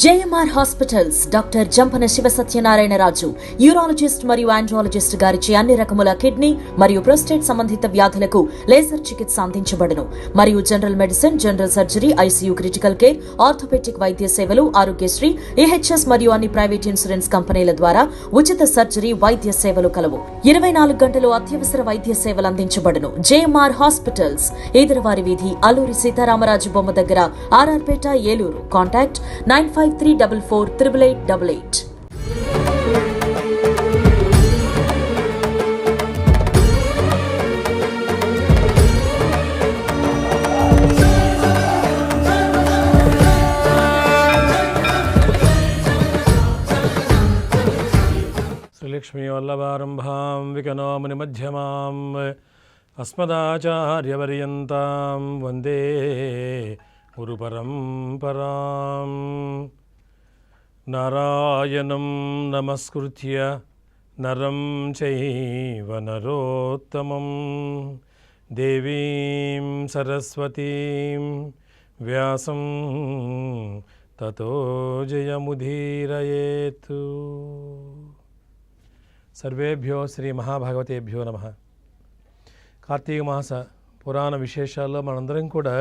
JMR hospitals doctor Jampana Shiva Satyanarayanaraju urologist మరియు andrologist గారిచే అన్ని రకముల కిడ్నీ మరియు ప్రోస్టేట్ సంబంధిత వ్యాధులకు లేజర్ చికిత్స అందించబడును. మరియు general medicine general surgery ICU critical care orthopedic వైద్య సేవలు ఆరోగ్యశ్రీ ఏహెచ్ఎస్ మరియు అన్ని ప్రైవేట్ ఇన్సూరెన్స్ కంపెనీల ద్వారా ఉచిత సర్జరీ వైద్య సేవలు కలవు. ఇరవై నాలుగు గంటలు అత్యవసర వైద్య సేవలు అందించబడును. జేఎంఆర్ హాస్పిటల్స్ ఈదరవారి వీధి అల్లూరి సీతారామరాజు బొమ్మ దగ్గర RR Peta Eluru. Contact nine five three double four triple eight double eight Sri Lakshmi వల్లభారంభాం వికనోముని మధ్యమాం అస్మదాచార్యవర్యంతాం వందే గురుపరంపరాం నారాయణం నమస్కృత్య నరం చైవ నరోత్తమం దేవీం సరస్వతీం వ్యాసం తతో జయముదీరయేతు సర్వేభ్యో శ్రీ మహాభాగవతేభ్యో నమ కార్తీక మాస పురాణ విశేషాల్లో మనందరం కూడా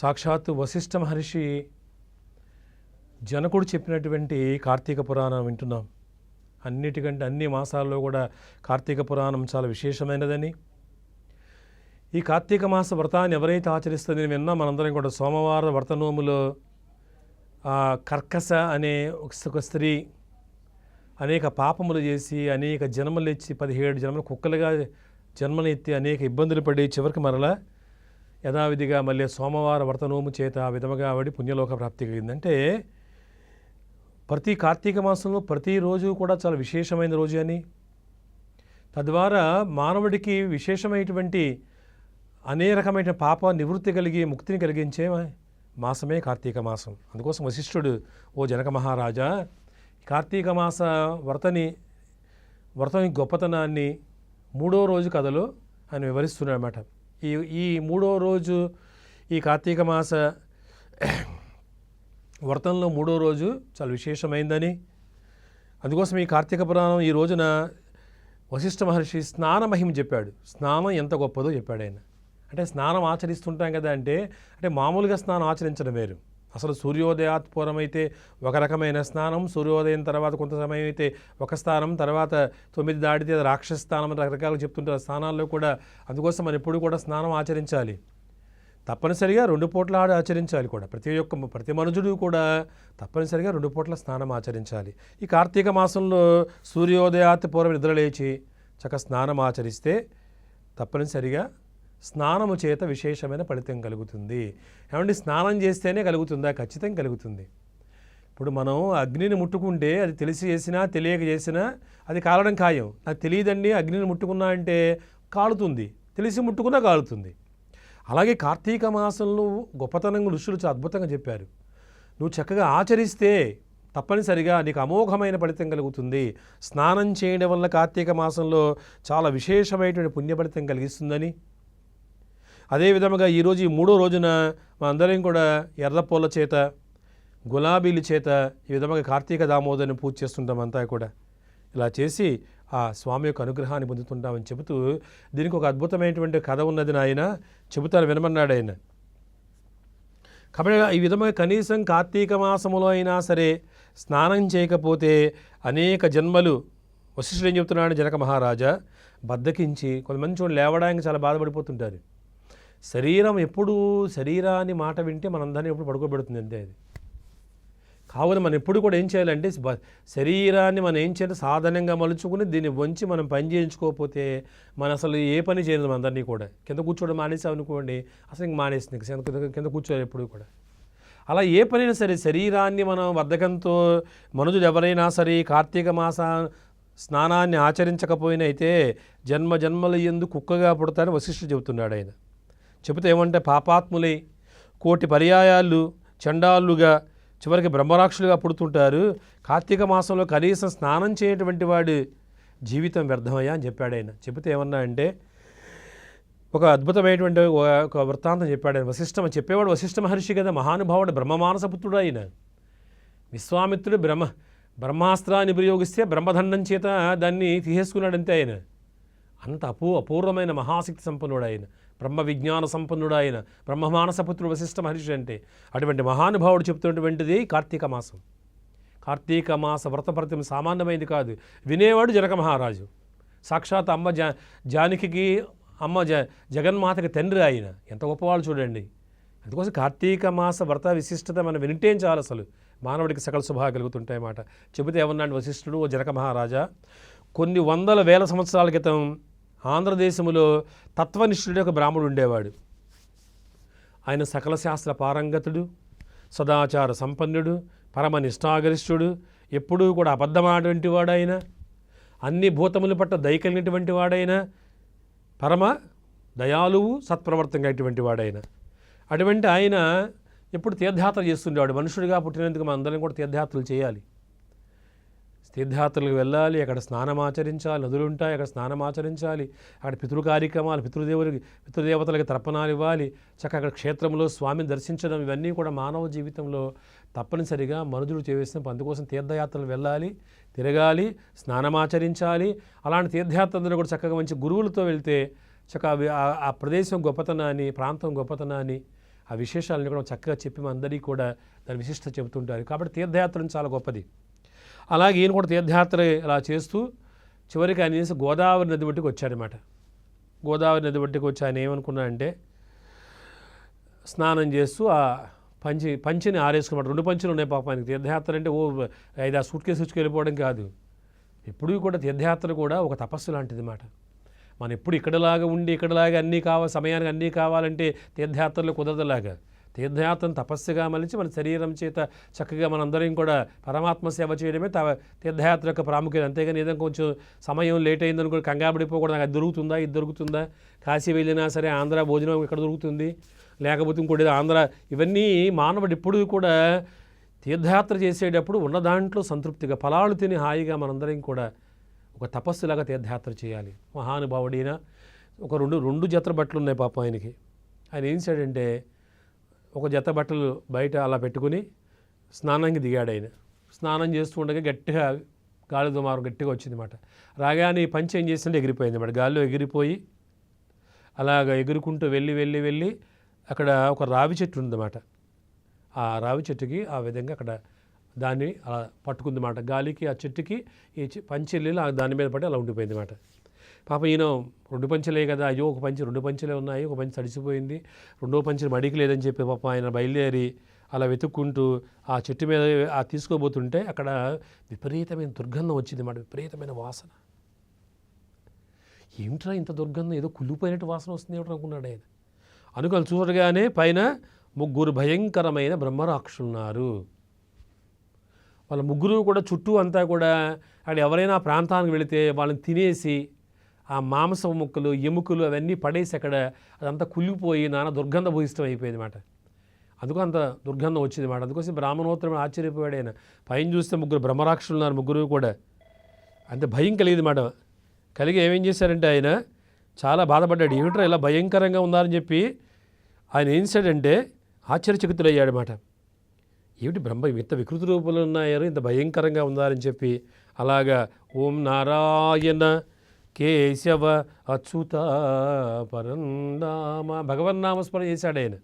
సాక్షాత్తు వశిష్ఠ మహర్షి జనకుడు చెప్పినటువంటి కార్తీక పురాణం వింటున్నాం. అన్నిటికంటే అన్ని మాసాల్లో కూడా కార్తీక పురాణం చాలా విశేషమైనదని. ఈ కార్తీక మాస వ్రతాన్ని ఎవరైతే ఆచరిస్తుందని విన్నా మనందరం కూడా సోమవార వ్రత నోములో కర్కస అనే ఒక స్త్రీ అనేక పాపములు చేసి అనేక జన్మలు ఇచ్చి పదిహేడు జన్మలు కుక్కలుగా జన్మనెత్తి అనేక ఇబ్బందులు పడి చివరికి మరలా యథావిధిగా మళ్ళీ సోమవార వ్రతనోము చేత ఆ విధముగా ఆవిడ పుణ్యలోక ప్రాప్తి కలిగిందంటే ప్రతి కార్తీక మాసంలో ప్రతిరోజు కూడా చాలా విశేషమైన రోజు అని. తద్వారా మానవుడికి విశేషమైనటువంటి అనేక రకమైన పాప నివృత్తి కలిగి ముక్తిని కలిగించే మాసమే కార్తీక మాసం. అందుకోసం వశిష్ఠుడు ఓ జనక మహారాజా కార్తీక మాస వ్రతని వ్రతం గొప్పతనాన్ని మూడో రోజు కథలో ఆయన వివరిస్తున్నాడు అన్నమాట ఈ ఈ మూడో రోజు ఈ కార్తీక మాస వ్రతంలో మూడో రోజు చాలా విశేషమైందని. అందుకోసం ఈ కార్తీక పురాణం ఈ రోజున వశిష్ఠ మహర్షి స్నాన మహిమ చెప్పాడు. స్నానం ఎంత గొప్పదో చెప్పాడు ఆయన. అంటే స్నానం ఆచరిస్తుంటాం కదా అంటే అంటే మామూలుగా స్నానం ఆచరించడం వేరు. అసలు సూర్యోదయాత్ అయితే ఒక రకమైన స్నానం సూర్యోదయం తర్వాత కొంత సమయం అయితే ఒక స్థానం తర్వాత తొమ్మిది దాటితే రాక్షస స్థానం అని రకరకాలుగా చెప్తుంటారు. స్నానాల్లో కూడా అందుకోసం మనం ఎప్పుడు కూడా స్నానం ఆచరించాలి. తప్పనిసరిగా రెండు పూట్ల ఆడ ఆచరించాలి కూడా. ప్రతి ఒక్క ప్రతి మనుషుడు కూడా తప్పనిసరిగా రెండు పూట్ల స్నానం ఆచరించాలి. ఈ కార్తీక మాసంలో సూర్యోదయాత్ పూర్వం నిద్రలేచి చక్క స్నానం ఆచరిస్తే తప్పనిసరిగా స్నానము చేత విశేషమైన ఫలితం కలుగుతుంది. ఏమంటే స్నానం చేస్తేనే కలుగుతుందా? ఖచ్చితంగా కలుగుతుంది. ఇప్పుడు మనం అగ్నిని ముట్టుకుంటే అది తెలిసి చేసినా తెలియక చేసినా అది కాలడం ఖాయం. నాకు తెలియదండి అగ్నిని ముట్టుకున్నా అంటే కాలుతుంది. తెలిసి ముట్టుకున్నా కాలుతుంది. అలాగే కార్తీక మాసంలో గొప్పతనంగా ఋషులు చాలా అద్భుతంగా చెప్పారు. నువ్వు చక్కగా ఆచరిస్తే తప్పనిసరిగా నీకు అమోఘమైన ఫలితం కలుగుతుంది. స్నానం చేయడం వల్ల కార్తీక మాసంలో చాలా విశేషమైనటువంటి పుణ్య ఫలితం కలిగిస్తుందని అదే విధముగా ఈరోజు ఈ మూడో రోజున మనందరం కూడా ఎర్రపూల చేత గులాబీల చేత ఈ విధముగా కార్తీక దామోదరిని పూజ చేస్తుంటాం అంతా కూడా. ఇలా చేసి ఆ స్వామి యొక్క అనుగ్రహాన్ని పొందుతుంటామని చెబుతూ దీనికి ఒక అద్భుతమైనటువంటి కథ ఉన్నది నాయన. చెబుతాను వినమన్నాడు ఆయన. కాబట్టి ఈ విధముగా కనీసం కార్తీక మాసములో అయినా సరే స్నానం చేయకపోతే అనేక జన్మలు వశిష్ఠుడు ఏం చెప్తున్నాడు జనక మహారాజా బద్దకించి కొంతమంది చూడండి లేవడానికి చాలా బాధపడిపోతుంటారు. శరీరం ఎప్పుడు శరీరాన్ని మాట వింటే మనందరినీ ఎప్పుడు పడుకోబెడుతుంది అంతే అది. కావున మనం ఎప్పుడు కూడా ఏం చేయాలంటే శరీరాన్ని మనం ఏం చేయాలి సాధనంగా మలుచుకుని దీన్ని వంచి మనం పని చేయించుకోకపోతే మన అసలు ఏ పని చేయలేదు అందరినీ కూడా. కింద కూర్చోవడం మానేసాం అనుకోండి అసలు ఇంక మానేస్తుంది కింద కింద కూర్చోవాలి ఎప్పుడు కూడా. అలా ఏ పనైనా సరే శరీరాన్ని మనం వర్ధకంతో మనుషులు ఎవరైనా సరే కార్తీక మాస స్నానాన్ని ఆచరించకపోయినా అయితే జన్మ జన్మల ఎందు కుక్కగా పుడతారని వశిష్ఠుడు చెబుతున్నాడు ఆయన. చెబితే ఏమంటే పాపాత్ములై కోటి పర్యాయాలు చండాలుగా చివరికి బ్రహ్మరాక్షులుగా పుడుతుంటారు. కార్తీక మాసంలో కనీసం స్నానం చేయటువంటి వాడు జీవితం వ్యర్థమయ్యా అని చెప్పాడు ఆయన. చెబితే ఏమన్నా అంటే ఒక అద్భుతమైనటువంటి ఒక- ఒక వృత్తాంతం చెప్పాడు ఆయన. వశిష్ఠ చెప్పేవాడు వశిష్ఠ మహర్షి కదా మహానుభావుడు బ్రహ్మమానసపుత్రుడు ఆయన. విశ్వామిత్రుడు బ్రహ్మ బ్రహ్మాస్త్రాన్ని ప్రయోగిస్తే బ్రహ్మదండం చేత దాన్ని తీసేసుకున్నాడంతే ఆయన. అంత అపూ అపూర్వమైన మహాశక్తి సంపన్నుడు ఆయన బ్రహ్మ విజ్ఞాన సంపన్నుడు ఆయన బ్రహ్మమానసపుత్రుడు వశిష్ఠ మహర్షి అంటే అటువంటి మహానుభావుడు చెప్తున్నటువంటిది కార్తీక మాసం. కార్తీక మాస వ్రతపరితం సామాన్యమైనది కాదు. వినేవాడు జనక మహారాజు. సాక్షాత్ అమ్మ జా జానకి అమ్మ జ జగన్మాతకి తండ్రి ఆయన. ఎంత గొప్పవాళ్ళు చూడండి. అందుకోసం కార్తీక మాస వ్రత విశిష్టత మనం వింటేం చాలు అసలు. మానవుడికి సకల శుభా కలుగుతుంటాయి చెబితే ఏమన్నాడు వశిష్ఠుడు ఓ జనక మహారాజా కొన్ని వందల వేల సంవత్సరాల క్రితం ఆంధ్రదేశంలో తత్వనిష్ఠుడే ఒక బ్రాహ్మడు ఉండేవాడు. ఆయన సకల శాస్త్ర పారంగతుడు సదాచార సంపన్నుడు పరమ నిష్ఠాగరిష్ఠుడు ఎప్పుడూ కూడా అబద్ధమాటువంటి వాడైన అన్ని భూతముల పట్ల దయకలిగినటువంటి వాడైన పరమ దయాలువు సత్ప్రవర్తంగా వాడైన. అటువంటి ఆయన ఎప్పుడు తీర్థయాత్ర చేస్తుండేవాడు. మనుషుడిగా పుట్టినందుకు మనందరం కూడా తీర్థయాత్రలు చేయాలి. తీర్థయాత్రలకు వెళ్ళాలి అక్కడ స్నానం ఆచరించాలి నదులు ఉంటాయి అక్కడ స్నానం ఆచరించాలి అక్కడ పితృ కార్యక్రమాలు పితృదేవులకి పితృదేవతలకి తర్పణాలు ఇవ్వాలి చక్కగా అక్కడ క్షేత్రంలో స్వామిని దర్శించడం ఇవన్నీ కూడా మానవ జీవితంలో తప్పనిసరిగా మనుజుడు చేసిన అందుకోసం తీర్థయాత్రలు వెళ్ళాలి తిరగాలి స్నానమాచరించాలి అలాంటి తీర్థయాత్రలు కూడా చక్కగా మంచి గురువులతో వెళ్తే చక్కగా ఆ- ప్రదేశం గొప్పతనాన్ని ప్రాంతం గొప్పతనాన్ని ఆ విశేషాలను కూడా చక్కగా చెప్పి మా అందరికీ కూడా దాని విశిష్ట చెబుతుంటారు. కాబట్టి తీర్థయాత్రలు చాలా గొప్పది. అలాగే ఈయన కూడా తీర్థయాత్ర ఇలా చేస్తూ చివరికి ఆయన చేసి గోదావరి నది ఒడ్డుకి వచ్చాడనమాట గోదావరి నది ఒడ్డుకి వచ్చి ఆయన ఏమనుకున్నా అంటే స్నానం చేస్తూ ఆ పంచి పంచిని ఆరేసుకున్నమాట రెండు పంచులు ఉన్నాయి పాప ఆయనకి. తీర్థయాత్ర అంటే ఓ ఐదు ఆ సూట్ కేసు వెళ్ళిపోవడం కాదు. ఎప్పుడూ కూడా తీర్థయాత్ర కూడా ఒక తపస్సు లాంటిది మాట మనం ఎప్పుడు ఇక్కడలాగా ఉండి ఇక్కడలాగా అన్నీ కావాలి సమయానికి అన్నీ కావాలంటే తీర్థయాత్రలు కుదరదలాగా. తీర్థయాత్రను తపస్సుగా మలిచి మన శరీరం చేత చక్కగా మనందరం కూడా పరమాత్మ సేవ చేయడమే త తీర్థయాత్ర యొక్క ప్రాముఖ్యత. అంతేగాని ఏదైనా కొంచెం సమయం లేట్ అయిందని కూడా కంగారు పడిపోకూడదు. నాకు అది దొరుకుతుందా? ఇది దొరుకుతుందా? కాశీ వెళ్ళినా సరే ఆంధ్ర భోజనం ఇక్కడ దొరుకుతుంది? లేకపోతే ఇంకోటి ఆంధ్ర. ఇవన్నీ మానవుడు ఎప్పుడూ కూడా తీర్థయాత్ర చేసేటప్పుడు ఉన్న దాంట్లో సంతృప్తిగా ఫలాలు తిని హాయిగా మనందరం కూడా ఒక తపస్సులాగా తీర్థయాత్ర చేయాలి. మహానుభావుడైన ఒక రెండు రెండు జత బట్టలు ఉన్నాయి పాపం ఆయనకి. ఆయన ఏం చేశాడంటే ఒక జత బట్టలు బయట అలా పెట్టుకుని స్నానానికి దిగాడు ఆయన. స్నానం చేస్తూ ఉండగా గట్టిగా గాలి దుమారం గట్టిగా వచ్చిందన్నమాట రాగానే ఈ పంచి ఏం చేస్తుంటే ఎగిరిపోయింది అన్నమాట గాలిలో ఎగిరిపోయి అలాగ ఎగురుకుంటూ వెళ్ళి వెళ్ళి వెళ్ళి అక్కడ ఒక రావి చెట్టు ఉందన్నమాట ఆ రావి చెట్టుకి ఆ విధంగా అక్కడ దాన్ని అలా పట్టుకుందన్నమాట గాలికి ఆ చెట్టుకి ఈ పంచెల్లి పంచి ఆ దాని మీద పడి అలా ఉండిపోయింది అన్నమాట పాప ఈయన రెండు పంచలే కదా అయ్యో ఒక పంచి రెండు పంచలే ఉన్నాయి ఒక పంచి తడిసిపోయింది రెండో పంచి మడికి లేదని చెప్పి పాప ఆయన బయలుదేరి అలా వెతుక్కుంటూ ఆ చెట్టు మీద ఆ తీసుకోబోతుంటే అక్కడ విపరీతమైన దుర్గంధం వచ్చింది మాట విపరీతమైన వాసన. ఏమిట్రా ఇంత దుర్గంధం? ఏదో కుళ్ళిపోయినట్టు వాసన వస్తుంది ఏమిటి అనుకున్నాడు ఆయన? అనుకొని చూడగానే పైన ముగ్గురు భయంకరమైన బ్రహ్మరాక్షులున్నారు. వాళ్ళ ముగ్గురు కూడా చుట్టూ అంతా కూడా అక్కడ ఎవరైనా ప్రాంతానికి వెళితే వాళ్ళని తినేసి ఆ మాంసం ముక్కలు ఎముకలు అవన్నీ పడేసి అక్కడ అదంతా కుళ్ళిపోయి నానా దుర్గంధ భూయిష్టం అయిపోయింది అనమాట అందుకు అంత దుర్గంధం వచ్చింది మాట. అందుకోసం బ్రాహ్మణోత్తరం ఆశ్చర్యపోయాడు ఆయన. పైన చూస్తే ముగ్గురు బ్రహ్మరాక్షులు ఉన్నారు ముగ్గురు కూడా. అంత భయం కలిగింది మాట. కలిగి ఏమేం చేశారంటే ఆయన చాలా బాధపడ్డాడు. ఏమిట్రా ఇలా భయంకరంగా ఉన్నారని చెప్పి ఆయన ఏం చేశాడంటే ఆశ్చర్యచకితులయ్యాడు మాట. ఏమిటి బ్రహ్మ ఇంత వికృతి రూపంలో ఉన్నాయారు ఇంత భయంకరంగా ఉన్నారని చెప్పి అలాగా ఓం నారాయణ కేశవ అచ్యుత పరంనామ భగవన్నామస్మరణ చేశాడు ఆయన.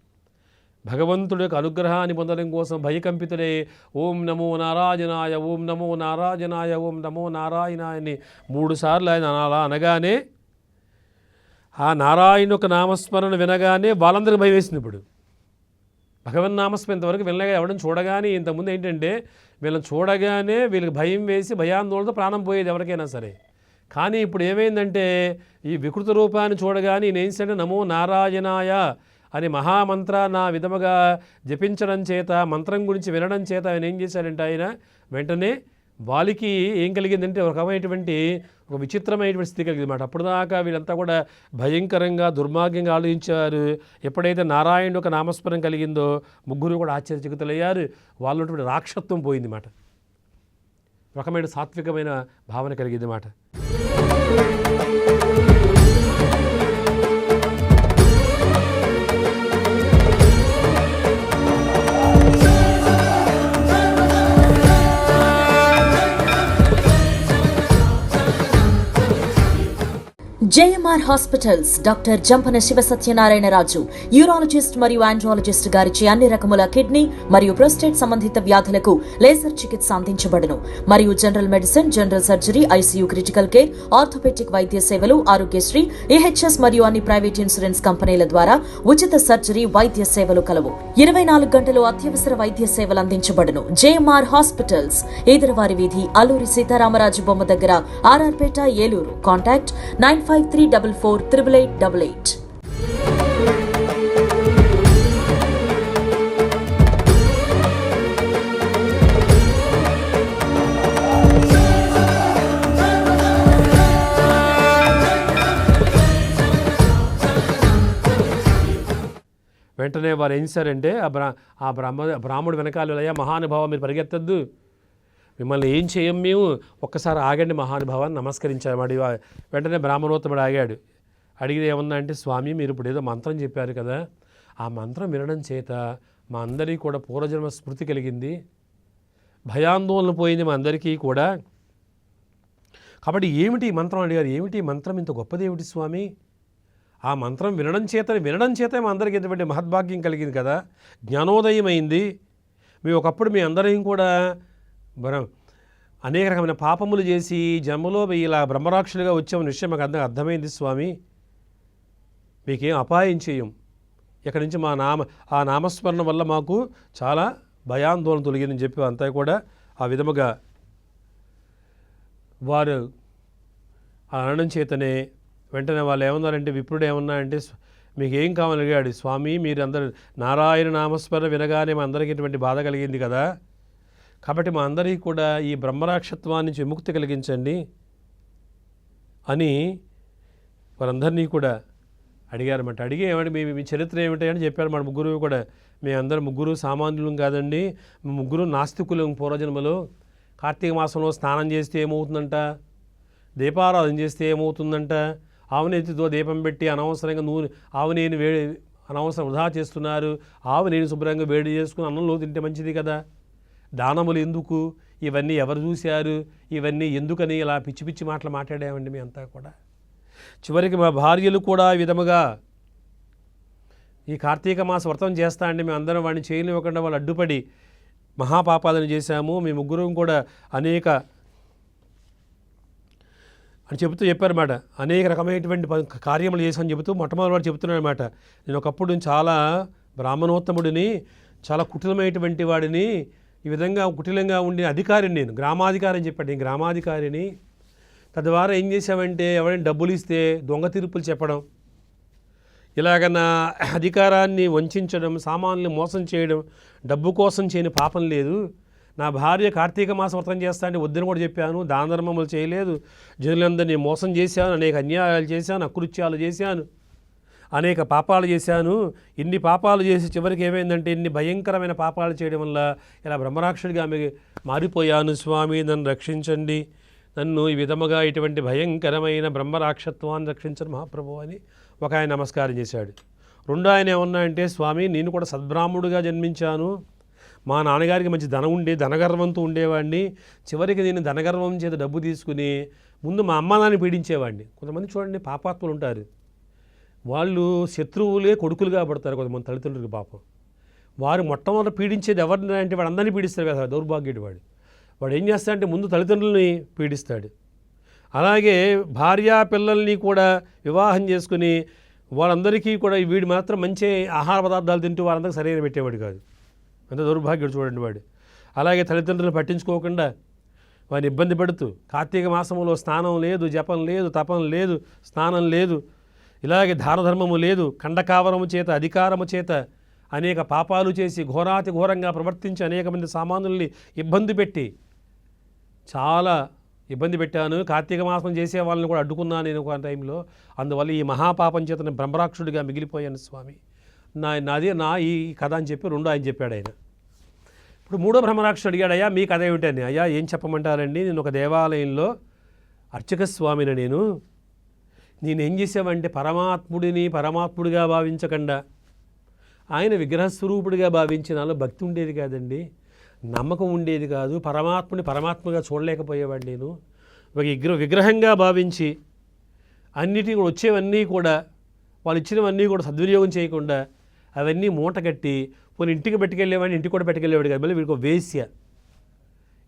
భగవంతుడి యొక్క అనుగ్రహాన్ని పొందడం కోసం భయకంపితుడే ఓం నమో నారాయణాయ ఓం నమో నారాయణాయ ఓం నమో నారాయణాయని అని ఆయన అలా అనగానే ఆ నారాయణ యొక్క నామస్మరణ వినగానే వాళ్ళందరికీ భయం వేసింది ఇప్పుడు. భగవన్నామస్మరణ ఇంతవరకు వినలేగా ఎవడం చూడగానే ఇంతకుముందు ఏంటంటే వీళ్ళని చూడగానే వీళ్ళకి భయం వేసి భయాందోళనతో ప్రాణం పోయేది ఎవరికైనా సరే. కానీ ఇప్పుడు ఏమైందంటే ఈ వికృత రూపాన్ని చూడగానే ఈయన నమో నారాయణాయ అని మహామంత్ర నా విధముగా జపించడం చేత మంత్రం గురించి వినడం చేత ఆయన ఏం చేశాడంటే ఆయన వెంటనే వాళ్ళకి ఏం కలిగిందంటే ఒక రకమైనటువంటి ఒక విచిత్రమైనటువంటి స్థితి కలిగింది అన్నమాట అప్పుడు దాకా వీళ్ళంతా కూడా భయంకరంగా దుర్మార్గంగా ఆలోచించారు. ఎప్పుడైతే నారాయణుడు ఒక నామస్మరం కలిగిందో ముగ్గురు కూడా ఆశ్చర్యచకితులయ్యారు. వాళ్ళు ఉన్నటువంటి రాక్షత్వం పోయింది మాట రకమైన సాత్వికమైన భావన కలిగింది మాట. JMR hospitals doctor Jampana Shiva Satyanarayana Raju urologist మరియు ఆండ్రాలజిస్ట్ గారిచే అన్ని రకముల కిడ్నీ మరియు ప్రోస్టేట్ సంబంధిత వ్యాధులకు లేజర్ చికిత్స అందించబడును. మరియు general medicine general surgery ICU critical care orthopedic వైద్య సేవలు ఆరోగ్యశ్రీ ఈహెచ్ఎస్ మరియు అన్ని ప్రైవేట్ ఇన్సూరెన్స్ కంపెనీల ద్వారా ఉచిత సర్జరీ వైద్య సేవలు కలవు. ఇరవై నాలుగు గంటలు అత్యవసర వైద్య సేవలు అందించబడును. జేఎంఆర్ హాస్పిటల్స్ ఈదరవారి వీధి అల్లూరి సీతారామరాజు బొమ్మ దగ్గర RR Peta Eluru. Contact nine five five three double four triple eight double eight వెంటనే వారు ఏం చేశారంటే ఆ బ్రా ఆ బ్రాహ్మ బ్రాహ్మడు వెనకాల అయ్యా మహానుభావ మీరు పరిగెత్తద్దు. మిమ్మల్ని ఏం చేయం మేము? ఒక్కసారి ఆగండి మహానుభావాన్ని నమస్కరించాము వాడి వెంటనే బ్రాహ్మణోత్తముడు ఆగాడు. అడిగితే ఏమన్నా అంటే స్వామి మీరు ఇప్పుడు ఏదో మంత్రం చెప్పారు కదా ఆ మంత్రం వినడం చేత మా అందరికీ కూడా పూర్వజన్మ స్మృతి కలిగింది. భయాందోళన పోయింది మా అందరికీ కూడా. కాబట్టి ఏమిటి మంత్రం అడిగారు? ఏమిటి మంత్రం? ఇంత గొప్పదేమిటి స్వామి? ఆ మంత్రం వినడం చేత వినడం చేత మా అందరికీ ఎంతమంది మహద్భాగ్యం కలిగింది కదా. జ్ఞానోదయం అయింది మేము ఒకప్పుడు మీ అందరం కూడా మనం అనేక రకమైన పాపములు చేసి జన్మలో ఇలా బ్రహ్మరాక్షులుగా వచ్చే విషయం మాకు అందరికి అర్థమైంది స్వామి. మీకేం అపాయం చేయం. ఇక్కడి నుంచి మా నామ ఆ నామస్మరణ వల్ల మాకు చాలా భయాందోళన తొలగిందని చెప్పి అంతా కూడా ఆ విధముగా వారు ఆ అనడం చేతనే వెంటనే వాళ్ళు ఏమన్నారంటే విప్రుడు ఏమన్నా అంటే మీకేం మీకు ఏం కావాలని అడిగాడు? స్వామి మీరు అందరు నారాయణ నామస్మరణ వినగానే మా అందరికీ ఇటువంటి బాధ కలిగింది కదా. కాబట్టి మా అందరికీ కూడా ఈ బ్రహ్మరాక్షత్వాన్ని నుంచి విముక్తి కలిగించండి అని వారందరినీ కూడా అడిగారన్నమాట. అడిగి ఏమంటే మీ మీ చరిత్ర ఏమిటని చెప్పారు మన ముగ్గురు కూడా. మేమందరం ముగ్గురు సామాన్యులం కాదండి మీ ముగ్గురు నాస్తికులం పూర్వజన్మలో. కార్తీక మాసంలో స్నానం చేస్తే ఏమవుతుందంట? దీపారాధన చేస్తే ఏమవుతుందంట? ఆవునేతితో దీపం పెట్టి అనవసరంగా నూనె ఆవునేని వేడి అనవసరం వృధా చేస్తున్నారు. ఆవునేని శుభ్రంగా వేడి చేసుకుని అన్నంలో తింటే మంచిది కదా? దానములు ఎందుకు? ఇవన్నీ ఎవరు చూశారు? ఇవన్నీ ఎందుకని ఇలా పిచ్చి పిచ్చి మాటలు మాట్లాడామండి మీ అంతా కూడా. చివరికి మా భార్యలు కూడా విధముగా ఈ కార్తీక మాస వ్రతం చేస్తా అండి. మేము అందరం వాడిని చేయనివ్వకుండా వాళ్ళు అడ్డుపడి మహాపాపాలను చేశాము. మీ ముగ్గురం కూడా అనేక అని చెబుతూ చెప్పారన్నమాట. అనేక రకమైనటువంటి కార్యములు చేశామని చెబుతూ మొట్టమొదటి చెబుతున్నాడు అనమాట నేను ఒకప్పుడు చాలా బ్రాహ్మణోత్తముడిని చాలా కుటిలమైనటువంటి వాడిని ఈ విధంగా కుటిలంగా ఉండే అధికారిని నేను గ్రామాధికారి అని చెప్పాడు. నేను గ్రామాధికారిని తద్వారా ఏం చేశామంటే ఎవరైనా డబ్బులు ఇస్తే దొంగ తీర్పులు చెప్పడం ఇలాగ నా అధికారాన్ని వంచడం సామాన్లు మోసం చేయడం డబ్బు కోసం చేయని పాపం లేదు. నా భార్య కార్తీక మాస వ్రతం చేస్తా అంటే వద్దని కూడా చెప్పాను. దాన ధర్మములు చేయలేదు. జనులందరినీ మోసం చేశాను అనేక అన్యాయాలు చేశాను అకృత్యాలు చేశాను. అనేక పాపాలు చేశాను. ఇన్ని పాపాలు చేసి చివరికి ఏమైందంటే ఇన్ని భయంకరమైన పాపాలు చేయడం వల్ల ఇలా బ్రహ్మరాక్షుడిగా ఆమె మారిపోయాను. స్వామి నన్ను రక్షించండి. నన్ను ఈ విధముగా ఇటువంటి భయంకరమైన బ్రహ్మరాక్షత్వాన్ని రక్షించను మహాప్రభు అని ఒక ఆయన నమస్కారం చేశాడు. రెండో ఆయన ఏమన్నా అంటే స్వామి నేను కూడా సద్బ్రాహ్మణుడిగా జన్మించాను. మా నాన్నగారికి మంచి ధనం ఉండే ధనగర్వంతో ఉండేవాడిని. చివరికి నేను ధనగర్వం చేత డబ్బు తీసుకుని ముందు మా అమ్మ నాన్న పీడించేవాడిని. కొంతమంది చూడండి పాపాత్ములు ఉంటారు. వాళ్ళు శత్రువులే కొడుకులుగా పడతారు కొంతమంది తల్లిదండ్రులకి పాపం. వారు మొట్టమొదటి పీడించేది ఎవరిని అంటే వాడు అందరినీ పీడిస్తారు కదా దౌర్భాగ్యుడు వాడు. వాడు ఏం చేస్తాడంటే ముందు తల్లిదండ్రులని పీడిస్తాడు. అలాగే భార్యా పిల్లల్ని కూడా వివాహం చేసుకుని వాళ్ళందరికీ కూడా వీడు మాత్రం మంచి ఆహార పదార్థాలు తింటూ వాళ్ళందరికీ సరైన పెట్టేవాడు కాదు. అంత దౌర్భాగ్యుడు చూడండి వాడు. అలాగే తల్లిదండ్రులు పట్టించుకోకుండా వారిని ఇబ్బంది పెడుతూ కార్తీక మాసంలో స్నానం లేదు జపం లేదు తపం లేదు స్నానం లేదు ఇలాగే దానధర్మము లేదు ఖండకావరము చేత అధికారము చేత అనేక పాపాలు చేసి ఘోరాతి ఘోరంగా ప్రవర్తించి అనేక మంది సామానుల్ని ఇబ్బంది పెట్టి చాలా ఇబ్బంది పెట్టాను. కార్తీక మాసం చేసే వాళ్ళని కూడా అడ్డుకున్నాను నేను ఒక టైంలో. అందువల్ల ఈ మహాపాపం చేత నేను బ్రహ్మరాక్షుడిగా మిగిలిపోయాను స్వామి. నా నాది నా ఈ కథ అని చెప్పి రెండో ఆయన చెప్పాడు ఆయన. ఇప్పుడు మూడో బ్రహ్మరాక్షుడు అడిగాడు అయ్యా మీ కథ ఏమిటని అయ్యా ఏం చెప్పమంటారండి? నేను ఒక దేవాలయంలో అర్చక స్వామిని నేను. నేనేం చేసావంటే పరమాత్ముడిని పరమాత్ముడిగా భావించకుండా ఆయన విగ్రహస్వరూపుడిగా భావించి నాలో భక్తి ఉండేది కాదండి. నమ్మకం ఉండేది కాదు. పరమాత్ముని పరమాత్మగా చూడలేకపోయేవాడు నేను. ఒక విగ్రహ విగ్రహంగా భావించి అన్నిటి కూడా వచ్చేవన్నీ కూడా వాళ్ళు ఇచ్చినవన్నీ కూడా సద్వినియోగం చేయకుండా అవన్నీ మూట కట్టి పోనీ ఇంటికి పెట్టుకెళ్ళేవాడిని ఇంటికి కూడా పెట్టుకెళ్ళేవాడు కదా. మళ్ళీ వీడికి ఒక వేశ్య.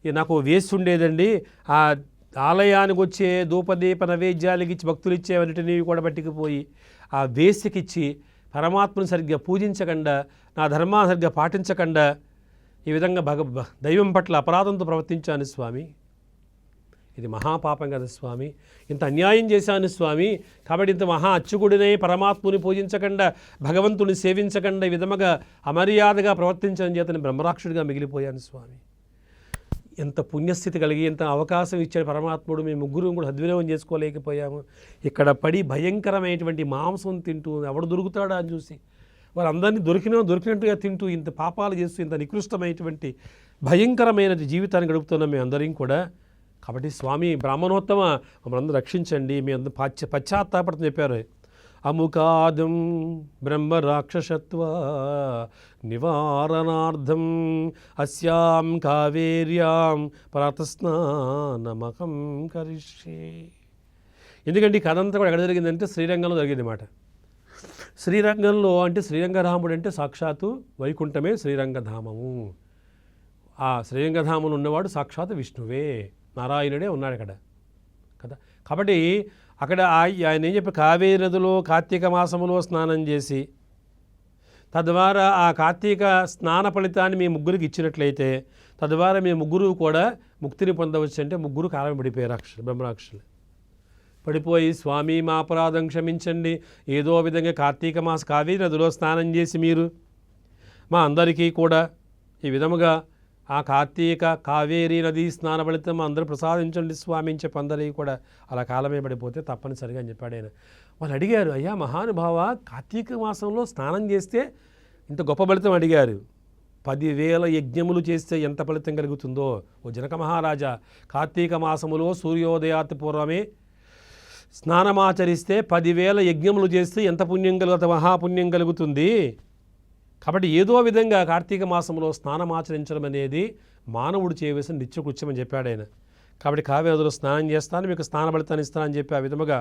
ఇక నాకు ఓ వేసి ఉండేదండి. ఆ ఆలయానికి వచ్చే ధూపదీప నైవేద్యాలకి ఇచ్చి భక్తులు ఇచ్చేవన్నిటినీ కూడా పట్టుకుపోయి ఆ వేసికిచ్చి పరమాత్మను సరిగ్గా పూజించకుండా నా ధర్మాన్ని సరిగ్గా పాటించకుండా ఈ విధంగా భగ దైవం పట్ల అపరాధంతో ప్రవర్తించాను స్వామి. ఇది మహాపాపం కదా స్వామి. ఇంత అన్యాయం చేశాను స్వామి. కాబట్టి ఇంత మహా అచ్చుకుడినే పరమాత్ముని పూజించకుండా భగవంతుని సేవించకుండా ఈ విధముగా అమర్యాదగా ప్రవర్తించడం చేతని బ్రహ్మరాక్షుడిగా మిగిలిపోయాను స్వామి. ఎంత పుణ్యస్థితి కలిగి ఎంత అవకాశం ఇచ్చాడు పరమాత్ముడు మేము ముగ్గురు కూడా సద్వినియోగం చేసుకోలేకపోయాము. ఇక్కడ పడి భయంకరమైనటువంటి మాంసం తింటూ ఎవడు దొరుకుతాడా అని చూసి వారందరినీ దొరికిన దొరికినట్టుగా తింటూ ఇంత పాపాలు చేస్తూ ఇంత నికృష్టమైనటువంటి భయంకరమైన జీవితాన్ని గడుపుతున్నాం మేము అందరం కూడా. కాబట్టి స్వామి బ్రాహ్మణోత్తమ మమ్మల్ని రక్షించండి. మీ అందరూ పాశ్చ చెప్పారు. అముకాదం బ్రహ్మరాక్షసత్వ నివారణార్థం అస్యాం కావేర్యాం ప్రాతస్నానమకం కరిష్యే. ఎందుకంటే ఈ కథ అంతా కూడా ఎక్కడ జరిగిందంటే శ్రీరంగంలో జరిగింది మాట శ్రీరంగంలో అంటే శ్రీరంగరాముడు అంటే సాక్షాత్తు వైకుంఠమే శ్రీరంగధామము. ఆ శ్రీరంగధాములు ఉన్నవాడు సాక్షాత్ విష్ణువే. నారాయణుడే ఉన్నాడు అక్కడ కదా? కాబట్టి అక్కడ ఆయన ఏం చెప్పి కావేరి నదిలో కార్తీక మాసములో స్నానం చేసి తద్వారా ఆ కార్తీక స్నాన ఫలితాన్ని మీ ముగ్గురికి ఇచ్చినట్లయితే తద్వారా మీ ముగ్గురు కూడా ముక్తిని పొందవచ్చు అంటే ముగ్గురు కాలం పడిపోయారు రాక్షసులు బ్రహ్మరాక్షులు. పడిపోయి స్వామి మా అపరాధం క్షమించండి. ఏదో విధంగా కార్తీక మాస కావేరి నదిలో స్నానం చేసి మీరు మా అందరికీ కూడా ఈ విధముగా ఆ కార్తీక కావేరీ నది స్నాన ఫలితం అందరూ ప్రసాదించండి స్వామి అని చెప్పి కూడా అలా కాలమే పడిపోతే తప్పనిసరిగా అని చెప్పాడు ఆయన. వాళ్ళు అడిగారు అయ్యా మహానుభావ కార్తీక మాసంలో స్నానం చేస్తే ఇంత గొప్ప ఫలితం? అడిగారు. పదివేల యజ్ఞములు చేస్తే ఎంత ఫలితం కలుగుతుందో? ఓ జనక మహారాజా కార్తీక మాసములో సూర్యోదయాత్ పూర్వమే స్నానమాచరిస్తే పదివేల యజ్ఞములు చేస్తే ఎంత పుణ్యం కలుగుత మహాపుణ్యం కలుగుతుంది? కాబట్టి ఏదో విధంగా కార్తీక మాసంలో స్నానమాచరించడం అనేది మానవుడు చేయవలసిన నిత్యకృత్యమని చెప్పాడు ఆయన. కాబట్టి కావేరులో స్నానం చేస్తాను మీకు స్నాన ఫలితాన్ని ఇస్తానని చెప్పి ఆ విధముగా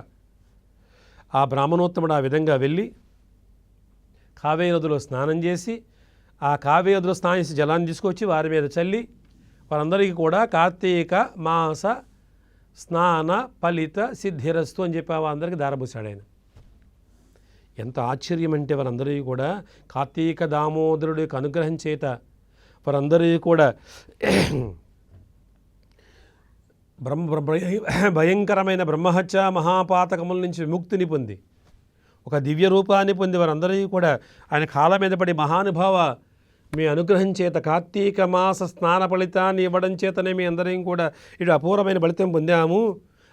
ఆ బ్రాహ్మణోత్తముడు ఆ విధంగా వెళ్ళి కావేరి నదిలో స్నానం చేసి ఆ కావేరి నదిలో స్నానం చేసి జలాన్ని తీసుకొచ్చి వారి మీద చల్లి వారందరికీ కూడా కార్తీక మాస స్నాన ఫలిత సిద్ధిరస్తు అని చెప్పి అందరికీ దారబూసాడు ఆయన. ఎంత ఆశ్చర్యం అంటే కూడా కార్తీక దామోదరుడి యొక్క అనుగ్రహం చేత వారందరూ కూడా బ్రహ్మ భయంకరమైన బ్రహ్మహత్య మహాపాతకముల నుంచి విముక్తిని పొంది ఒక దివ్య రూపాన్ని పొంది వారందరూ కూడా ఆయన కాళ్ళ మీద పడి మహానుభావ మీ అనుగ్రహం చేత కార్తీక మాస స్నాన ఫలితాన్ని ఇవ్వడం చేతనే మీ అందరం కూడా ఇటు అపూర్వమైన ఫలితం పొందాము.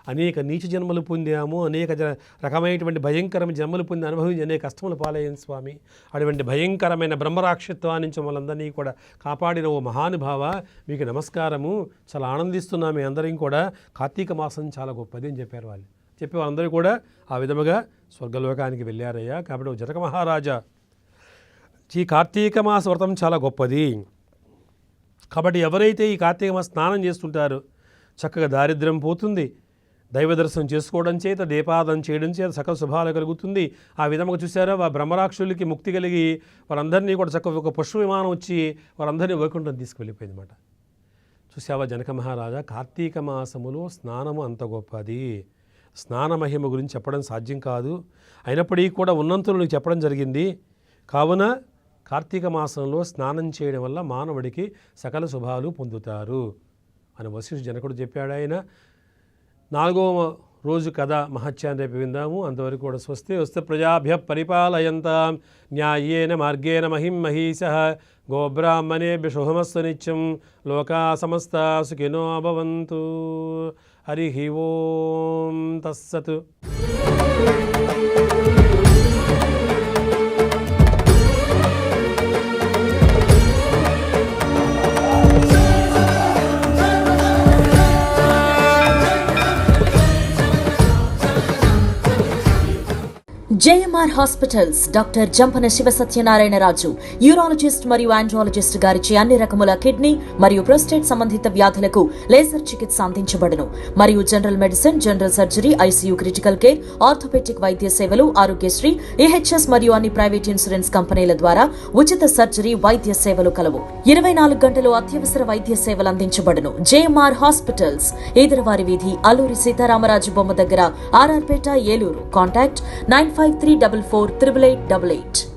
అనేక నీచ జన్మలు పొందాము అనేక జ రకమైనటువంటి భయంకరమైన జన్మలు పొంది అనుభవించి అనేక కష్టములు పాలయ్యాను స్వామి. అటువంటి భయంకరమైన బ్రహ్మరాక్షత్వాన్ని నుంచి మమ్మల్ని కూడా కాపాడిన ఓ మహానుభావ మీకు నమస్కారము. చాలా ఆనందిస్తున్నాం మీ అందరం కూడా. కార్తీక మాసం చాలా గొప్పది అని చెప్పారు వాళ్ళు. చెప్పి వాళ్ళందరూ కూడా ఆ విధముగా స్వర్గలోకానికి వెళ్ళారయ్యా. కాబట్టి ఓ జనక మహారాజా ఈ కార్తీక మాస వ్రతం చాలా గొప్పది. కాబట్టి ఎవరైతే ఈ కార్తీక మాస స్నానం చేస్తుంటారో చక్కగా దారిద్ర్యం పోతుంది. దైవ దర్శనం చేసుకోవడం చేత దీపాదం చేయడం చేత సకల శుభాలు కలుగుతుంది. ఆ విధంగా చూసారా ఆ బ్రహ్మరాక్షులకి ముక్తి కలిగి వారందరినీ కూడా చక్కగా ఒక పుష్ప విమానం వచ్చి వారందరినీ వైకుంఠం తీసుకువెళ్ళిపోయింది అనమాట చూసావా జనక మహారాజా కార్తీక మాసములో స్నానము అంత గొప్పది. స్నాన మహిమ గురించి చెప్పడం సాధ్యం కాదు. అయినప్పటికీ కూడా ఉన్నంతలో నీకు చెప్పడం జరిగింది. కావున కార్తీక మాసంలో స్నానం చేయడం వల్ల మానవుడికి సకల శుభాలు పొందుతారు అని వశిష్ఠ జనకుడు చెప్పాడు. ఆయన నాలుగవ రోజు కథ మహత్యాన్ని రేపు విందాము. అంతవరకు కూడా స్వస్తి వస్తే ప్రజాభ్య పరిపాలయంతాం. న్యాయేన మార్గేణ మహిం మహీశ. గోబ్రాహ్మణేభ్య శుభమస్సు నిత్యం. లోకా సమస్త సుఖినో అభవంతు హరి ఓం తస్సత్. JMR hospitals doctor Jampana Shiva Satyanarayana Raju urologist మరియు ఆండ్రాలజిస్ట్ గారిచే అన్ని రకముల కిడ్నీ మరియు ప్రోస్టేట్ సంబంధిత వ్యాధులకు లేజర్ చికిత్స అందించబడును. మరియు general medicine general surgery ICU critical care orthopedic వైద్య సేవలు ఆరోగ్యశ్రీ ఈహెచ్ఎస్ మరియు అన్ని ప్రైవేట్ ఇన్సూరెన్స్ కంపెనీల ద్వారా ఉచిత సర్జరీ వైద్య సేవలు కలవు. ఇరవై నాలుగు గంటలు అత్యవసర వైద్య సేవలు అందించబడును. జేఎంఆర్ హాస్పిటల్స్ ఈదరవారి వీధి అల్లూరి సీతారామరాజు బొమ్మ దగ్గర RR Peta Eluru. Contact nine five 9344888.